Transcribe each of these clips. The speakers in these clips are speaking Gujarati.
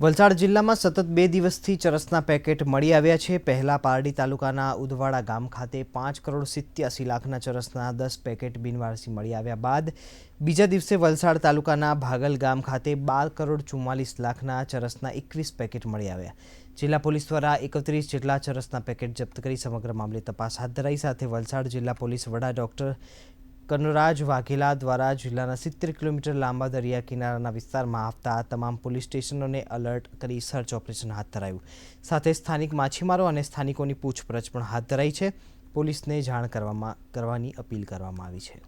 વલસાડ જિલ્લામાં સતત બે દિવસથી ચરસના પેકેટ મળી આવ્યા છે. પહેલા પારડી તાલુકાના ઉદવાડા ગામ ખાતે પાંચ કરોડ સિત્યાસી લાખના ચરસના દસ પેકેટ બિનવારસી મળી આવ્યા બાદ બીજા દિવસે વલસાડ તાલુકાના ભાગલ ગામ ખાતે બાર કરોડ ચુમ્માલીસ લાખના ચરસના એકવીસ પેકેટ મળી આવ્યા. જિલ્લા પોલીસ દ્વારા એકત્રીસ જેટલા ચરસના પેકેટ જપ્ત કરી સમગ્ર મામલે તપાસ હાથ ધરાઈ સાથે વલસાડ જિલ્લા પોલીસ વડા ડોક્ટર કનરાજ વાઘેલા દ્વારા જિલ્લાના સિત્તેર કિલોમીટર લાંબા દરિયા કિનારાના વિસ્તારમાં આવતા તમામ પોલીસ સ્ટેશનોને અલર્ટ કરી સર્ચ ઓપરેશન હાથ ધરાયું. સાથે સ્થાનિક માછીમારો અને સ્થાનિકોની પૂછપરછ પણ હાથ ધરાઈ છે. પોલીસને જાણ કરવામાં, કરવાની અપીલ કરવામાં આવી છે.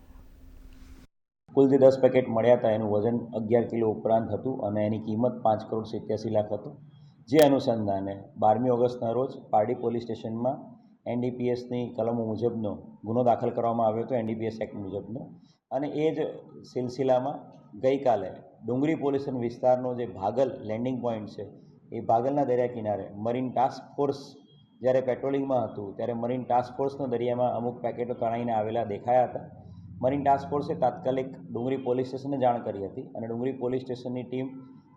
કુલ દસ પેકેટ મળ્યા હતા. એનું વજન અગિયાર કિલો ઉપરાંત હતું અને એની કિંમત પાંચ કરોડ સિત્યાસી લાખ હતું. જે અનુસંધાને બારમી ઓગસ્ટના રોજ પારડી પોલીસ સ્ટેશનમાં એનડીપીએસની કલમો મુજબનો ગુનો દાખલ કરવામાં આવ્યો હતો, એનડીપીએસ એક્ટ મુજબનો. અને એ જ સિલસિલામાં ગઈકાલે ડુંગરી પોલીસ વિસ્તારનો જે ભાગલ લેન્ડિંગ પોઈન્ટ છે, એ ભાગલના દરિયા કિનારે મરીન ટાસ્ક ફોર્સ જ્યારે પેટ્રોલિંગમાં હતું, ત્યારે મરીન ટાસ્ક ફોર્સનો દરિયામાં અમુક પેકેટો તણાઈને આવેલા દેખાયા હતા. મરીન ટાસ્ક ફોર્સે તાત્કાલિક ડુંગરી પોલીસ સ્ટેશનને જાણ કરી હતી અને ડુંગરી પોલીસ સ્ટેશનની ટીમ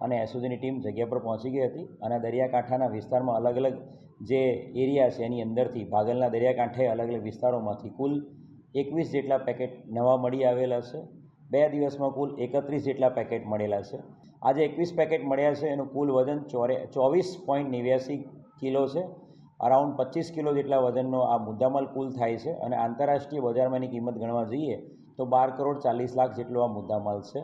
અને એસઓજીની ટીમ જગ્યા પર પહોંચી ગઈ હતી અને દરિયાકાંઠાના વિસ્તારમાં અલગ અલગ જે એરિયા છે એની અંદરથી ભાગલના દરિયાકાંઠે અલગ અલગ વિસ્તારોમાંથી કુલ એકવીસ જેટલા પેકેટ નવા મળી આવેલા છે. બે દિવસમાં કુલ એકત્રીસ જેટલા પેકેટ મળેલા છે. આજે એકવીસ પેકેટ મળ્યા છે. એનું કુલ વજન ચોરે, ચોવીસ પોઈન્ટ નેવ્યાસી કિલો છે. અરાઉન્ડ પચીસ કિલો જેટલા વજનનો આ મુદ્દામાલ કુલ થાય છે અને આંતરરાષ્ટ્રીય બજારમાં એની કિંમત ગણવા જઈએ તો બાર કરોડ ચાલીસ લાખ જેટલો આ મુદ્દામાલ છે.